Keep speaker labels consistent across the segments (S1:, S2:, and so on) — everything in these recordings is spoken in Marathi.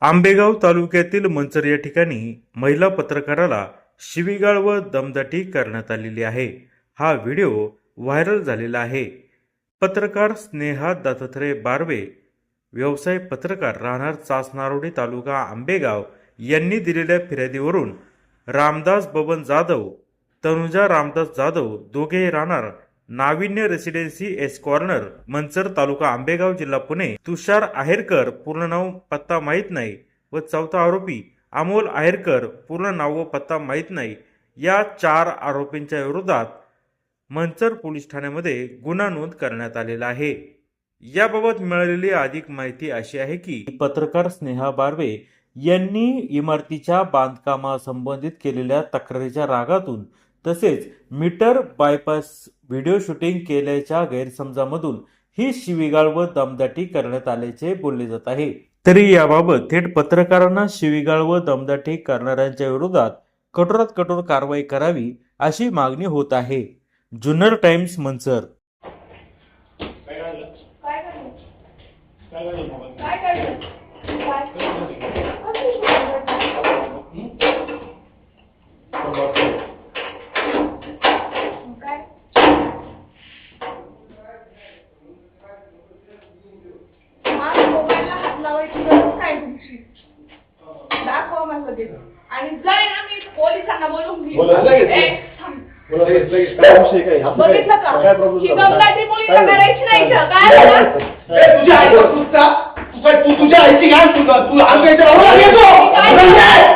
S1: आंबेगाव तालुक्यातील मंचर या ठिकाणी महिला पत्रकाराला शिवीगाळ व दमदाटी करण्यात आलेली आहे. हा व्हिडिओ व्हायरल झालेला आहे. पत्रकार स्नेहा दत्तात्रय बारवे व्यवसाय पत्रकार राहणार चासनारोडी तालुका आंबेगाव यांनी दिलेल्या फिर्यादीवरून रामदास बबन जाधव तनुजा रामदास जाधव दोघे राहणार Navinya residency S corner Manchar taluka Ambegaon जिल्हा पुणे. तुषार आहेरकर पूर्ण नाव पत्ता माहीत नाही. व चौथा आरोपी अमोल आहेरकर पूर्ण नाव व पत्ता माहीत नाही. या चार आरोपींच्या विरोधात मंचर पोलीस ठाण्यामध्ये गुन्हा नोंद करण्यात आलेला आहे. याबाबत मिळालेली अधिक माहिती अशी आहे की पत्रकार स्नेहा बारवे यांनी इमारतीच्या बांधकामासंबंधित केलेल्या तक्रारीच्या रागातून तसेच मीटर बायपास व्हिडिओ शूटिंग केल्याच्या गैरसमजामधून ही शिवीगाळ व दमदाटी करण्यात आल्याचे बोलले जात आहे. तरी याबाबत थेट पत्रकारांना शिवीगाळ व दमदाटी करणाऱ्यांच्या विरोधात कठोरात कठोर कारवाई करावी अशी मागणी होत आहे. जुन्नर टाइम्स मंचर.
S2: काय काढलं?
S3: काय करू?
S2: काय काढलं मोबाईल?
S3: काय करू? काय? काय? माझ्या मोबाईलला हात लावायची गरज काय तुमची? दाखवा मला ते. आणि जाय ना मी पोलिसांना बोलून घेईन.
S2: बोला, लगेच.
S3: ए, थांब.
S2: बोला, लगेच, लगेच. काय विषय काय? आपलं काय-
S3: बघितलं का?
S2: काय problem
S3: ही
S2: झाला?
S3: गंगाटी मुलीला
S2: काय?
S3: करायची नाही इथं. काय झालं?
S2: ए, तुझ्या आईचा कुत्ता तू काय तू तुझ्या आईची घाण तुझा तू आंब्याच्या राहून येतो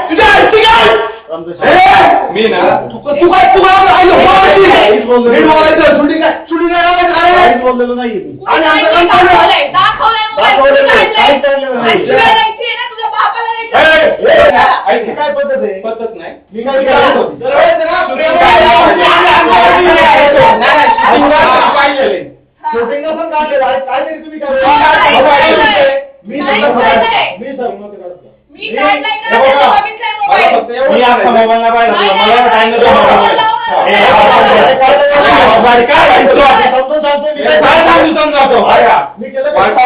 S2: तुझ्या आईची घाण ए, मी ना तू तू काय तू काय आईला बोलायची? नीट बोलायचं चुडी काय चुडी काय लावायचं? अरे,
S4: बोललेलो नाही
S2: आणि आमचं काम
S3: दाखवलंय,
S2: चालू आहे.
S3: दाखवलंय मोबाईल.
S4: दाखवलंय
S3: कुठे
S4: नाही,
S3: काढलंय?
S4: काहीच काढलं काय पद्धत आहे
S2: पद्धत नाही
S4: मी काय करत होती?
S2: तर हे ना, तुझ्या काय पाहिजे
S4: शूटिंग पण काढलेलं आहे काहीतरी तुम्ही
S2: काय
S4: काय
S2: काढलंय?
S4: मी
S3: नाही
S4: सहमत
S3: काढलंय.
S4: आहे. मी सहमत करतो
S3: मी काढलाय ना,
S2: हे बघा.
S3: त्याचं बघितलंय
S2: मला फक्त
S3: मोबाईल.
S2: एवढं
S4: मी आता
S2: सांगायचं.
S4: मोबाईल नाही पाहिला
S3: नाही,
S4: तुला. मला
S3: नाही,
S4: टाइम
S3: नाही,
S4: नको
S3: नाही,
S4: मोबाईल.
S3: नाही,
S4: हे,
S3: नाही,
S4: काय
S3: नाही,
S4: काय
S2: काय काय
S4: समजून सांगतो मी.
S2: काय सांगू समजावतो? ऐका.
S4: मी केलं
S2: काय
S4: काय?